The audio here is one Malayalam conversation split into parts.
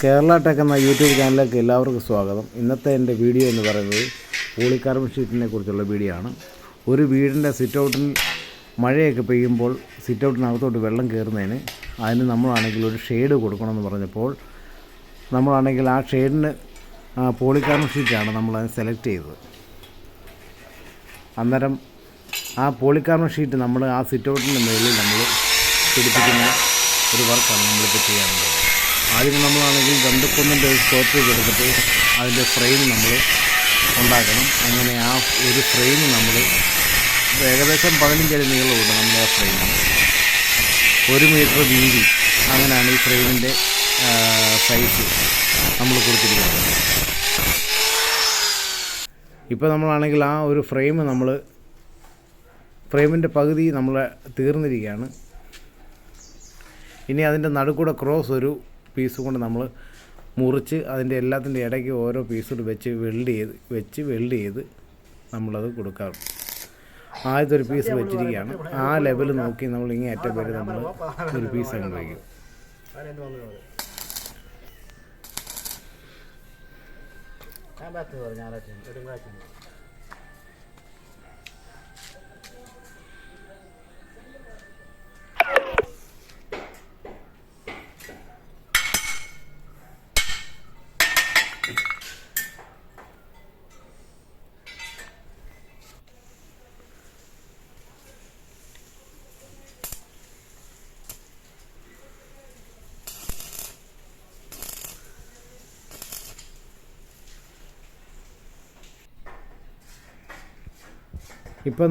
കേരള ടെക് എന്ന യൂട്യൂബ് ചാനലിലേക്ക് എല്ലാവർക്കും സ്വാഗതം. ഇന്നത്തെ എന്റെ വീഡിയോ എന്ന് പറയുന്നത് പോളികാർബൺ ഷീറ്റിനെ കുറിച്ചുള്ള വീഡിയോ ആണ്. ഒരു വീടിന്റെ സിറ്റൗട്ടിൽ മഴയൊക്കെ പെയ്യുമ്പോൾ സിറ്റൗട്ടിനകത്തോട്ട് വെള്ളം കയറുന്നതിന് അതിന് നമ്മളാണെങ്കിൽ ഒരു ഷെയ്ഡ് കൊടുക്കണമെന്ന് പറഞ്ഞപ്പോൾ നമ്മളാണെങ്കിൽ ആ ഷെയ്ഡിന് പോളികാർബൺ ഷീറ്റാണ് നമ്മളതിന് സെലക്ട് ചെയ്തത്. അന്നേരം ആ പോളികാർബൺ ഷീറ്റ് നമ്മൾ ആ സിറ്റൗട്ടിന്റെ മുകളിൽ നമ്മൾ പിടിപ്പിക്കുന്ന ഒരു വർക്കാണ് നമ്മളിപ്പോൾ ചെയ്യാറുള്ളത്. ആദ്യം നമ്മളാണെങ്കിൽ രണ്ട് കൊന്നിന്റെ സ്കോപ്പ് എടുത്തിട്ട് അതിന്റെ ഫ്രെയിം നമ്മൾ ഉണ്ടാക്കണം. അങ്ങനെ ആ ഒരു ഫ്രെയിം നമ്മൾ ഏകദേശം പതിനഞ്ചടി നീളമുണ്ട് നമ്മുടെ ആ ഫ്രെയിം ഒരു മീറ്റർ വീതി അങ്ങനെയാണ് ഈ ഫ്രെയിമിന്റെ സൈസ് നമ്മൾ കൊടുത്തിരിക്കുന്നത്. ഇപ്പോൾ നമ്മളാണെങ്കിൽ ആ ഒരു ഫ്രെയിം നമ്മൾ ഫ്രെയിമിന്റെ പകുതി നമ്മൾ തീർന്നിരിക്കുകയാണ്. ഇനി അതിന്റെ നടുക്കൂടെ ക്രോസ് ഒരു പീസ് കൊണ്ട് നമ്മൾ മുറിച്ച് അതിന്റെ എല്ലാത്തിന്റെ ഇടയ്ക്ക് ഓരോ പീസോട് വെച്ച് വെൽഡ് ചെയ്ത് വെച്ച് വെൽഡ് ചെയ്ത് നമ്മളത് കൊടുക്കാറുണ്ട് ആദ്യത്തെ ഒരു പീസ് വെച്ചിരിക്കുകയാണ്. ആ ലെവൽ നോക്കി നമ്മൾ ഇങ്ങനെ അറ്റം വരെ നമ്മൾ ഒരു പീസ് അങ്ങ് വയ്ക്കും. ഇപ്പോൾ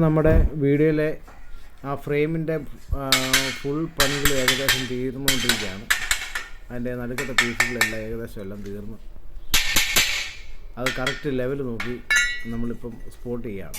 നമ്മുടെ വീഡിയോയിലെ ആ ഫ്രെയിമിന്റെ ഫുൾ പണികൾ ഏകദേശം തീർന്നുകൊണ്ടിരിക്കുകയാണ്. അതിന്റെ നടുക്കത്തെ പീസുകളെല്ലാം ഏകദേശം എല്ലാം തീർന്നു. അത് കറക്റ്റ് ലെവൽ നോക്കി നമ്മളിപ്പം സ്പോട്ട് ചെയ്യുകയാണ്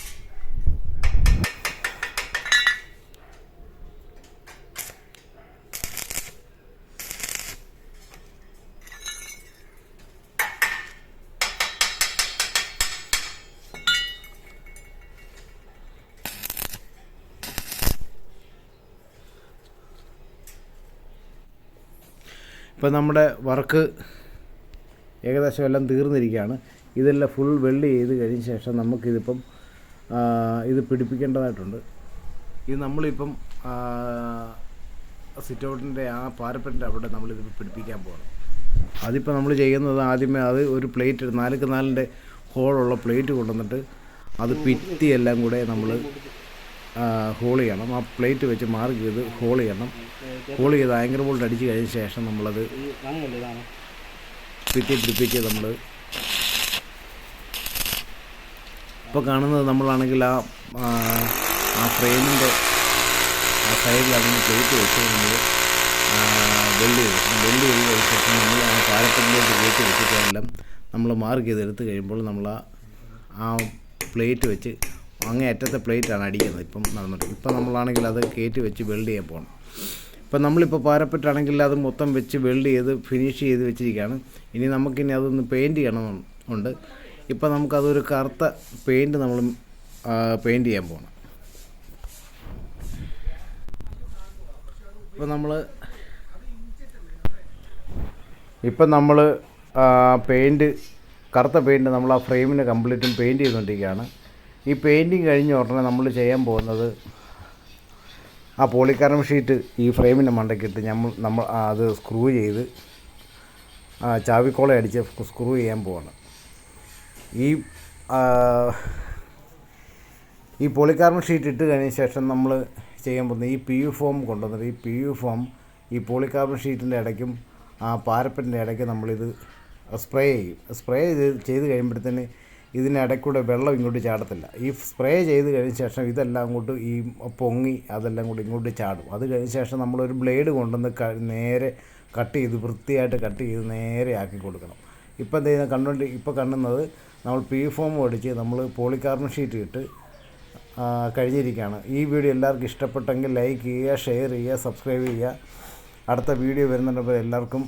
ഇപ്പം നമ്മുടെ വർക്ക് ഏകദേശം എല്ലാം തീർന്നിരിക്കുകയാണ്. ഇതെല്ലാം ഫുൾ വെള്ളി ചെയ്ത് കഴിഞ്ഞ ശേഷം നമുക്കിതിപ്പം ഇത് പിടിപ്പിക്കേണ്ടതായിട്ടുണ്ട്. ഇത് നമ്മളിപ്പം സിറ്റൗട്ടിന്റെ ആ പാരപ്പറ്റിന്റെ അവിടെ നമ്മളിത് പിടിപ്പിക്കാൻ പോകണം അതിപ്പോൾ നമ്മൾ ചെയ്യുന്നത് ആദ്യമേ അത് ഒരു പ്ലേറ്റ് നാലുക്ക് നാലിന്റെ ഹോളുള്ള പ്ലേറ്റ് കൊണ്ടുവന്നിട്ട് അത് പിറ്റി എല്ലാം കൂടെ നമ്മൾ ഹോൾ ചെയ്യണം. ആ പ്ലേറ്റ് വെച്ച് മാർക്ക് ചെയ്ത് ഹോൾ ചെയ്യണം. ഹോൾ ചെയ്ത് ആങ്കർ ബോൾട്ട് അടിച്ച് കഴിഞ്ഞ ശേഷം നമ്മളത് പിറ്റി പിടിപ്പിച്ച് നമ്മൾ ഇപ്പോൾ കാണുന്നത് നമ്മളാണെങ്കിൽ ആ ആ, ഫ്രെയിമിന്റെ ആ സൈഡിൽ അതിന് പ്ലേറ്റ് വെച്ച് നമ്മൾ വെള്ളി ചെയ്തു വെള്ളി കഴിഞ്ഞ ശേഷം നമ്മൾ ആ പാരപ്പറ്റിലേക്ക് പ്ലേറ്റ് വെച്ചിട്ടെല്ലാം നമ്മൾ മാർക്ക് ചെയ്ത് എടുത്തു കഴിയുമ്പോൾ നമ്മൾ ആ പ്ലേറ്റ് വെച്ച് അങ്ങേ അറ്റത്തെ പ്ലേറ്റാണ് അടിക്കുന്നത് ഇപ്പം നടന്നിട്ട്. ഇപ്പം നമ്മളാണെങ്കിൽ അത് കയറ്റി വെച്ച് വെൽഡ് ചെയ്യാൻ പോകണം ഇപ്പം നമ്മളിപ്പോൾ പാരപ്പറ്റാണെങ്കിൽ അത് മൊത്തം വെച്ച് വെൽഡ് ചെയ്ത് ഫിനിഷ് ചെയ്ത് വെച്ചിരിക്കുകയാണ്. ഇനി നമുക്കിനി അതൊന്ന് പെയിന്റ് ചെയ്യണം ഉണ്ട് ഇപ്പം നമുക്കതൊരു കറുത്ത പെയിന്റ് നമ്മൾ പെയിന്റ് ചെയ്യാൻ പോകണം ഇപ്പം നമ്മൾ ഇപ്പം നമ്മൾ പെയിന്റ് കറുത്ത പെയിന്റ് നമ്മൾ ആ ഫ്രെയിമിന് കംപ്ലീറ്റും പെയിന്റ് ചെയ്തുകൊണ്ടിരിക്കുകയാണ്. ഈ പെയിന്റിങ് കഴിഞ്ഞ ഉടനെ നമ്മൾ ചെയ്യാൻ പോകുന്നത് ആ പോളിക്കാരം ഷീറ്റ് ഈ ഫ്രെയിമിന്റെ മണ്ടയ്ക്കിട്ട് നമ്മൾ നമ്മൾ അത് സ്ക്രൂ ചെയ്ത് ചാവിക്കോള അടിച്ച് സ്ക്രൂ ചെയ്യാൻ പോവാണ്. ഈ ഈ പോളിക്കാർബൺ ഷീറ്റ് ഇട്ട് കഴിഞ്ഞ ശേഷം നമ്മൾ ചെയ്യാൻ പോകുന്നത് ഈ പി യു ഫോം കൊണ്ടുവന്നിട്ട് ഈ പി യു ഫോം ഈ പോളിക്കാർബൺ ഷീറ്റിന്റെ ഇടയ്ക്കും ആ പാരപ്പറ്റിന്റെ ഇടയ്ക്ക് നമ്മളിത് സ്പ്രേ ചെയ്യും. സ്പ്രേ ചെയ്ത് ചെയ്ത് കഴിയുമ്പോഴത്തേന് ഇതിനിടയ്ക്കൂടെ വെള്ളം ഇങ്ങോട്ട് ചാടത്തില്ല. ഈ സ്പ്രേ ചെയ്ത് കഴിഞ്ഞ ശേഷം ഇതെല്ലാം അങ്ങോട്ട് ഈ പൊങ്ങി അതെല്ലാം കൂടി ഇങ്ങോട്ട് ചാടും. അത് കഴിഞ്ഞ ശേഷം നമ്മളൊരു ബ്ലേഡ് കൊണ്ടുവന്ന് നേരെ കട്ട് ചെയ്ത് വൃത്തിയായിട്ട് കട്ട് ചെയ്ത് നേരെ ആക്കി കൊടുക്കണം. ഇപ്പം എന്ത് ചെയ്യുന്നത് കണ്ടുകൊണ്ട് ഇപ്പോൾ കാണുന്നത് നമ്മൾ പി ഫോം അടിച്ച് നമ്മൾ പോളികാർബൺ ഷീറ്റ് ഇട്ട് കഴിഞ്ഞിരിക്കുകയാണ്. ഈ വീഡിയോ എല്ലാവർക്കും ഇഷ്ടപ്പെട്ടെങ്കിൽ ലൈക്ക് ചെയ്യുക ഷെയർ ചെയ്യുക സബ്സ്ക്രൈബ് ചെയ്യുക. അടുത്ത വീഡിയോ വരുന്നുണ്ടപ്പോൾ എല്ലാവർക്കും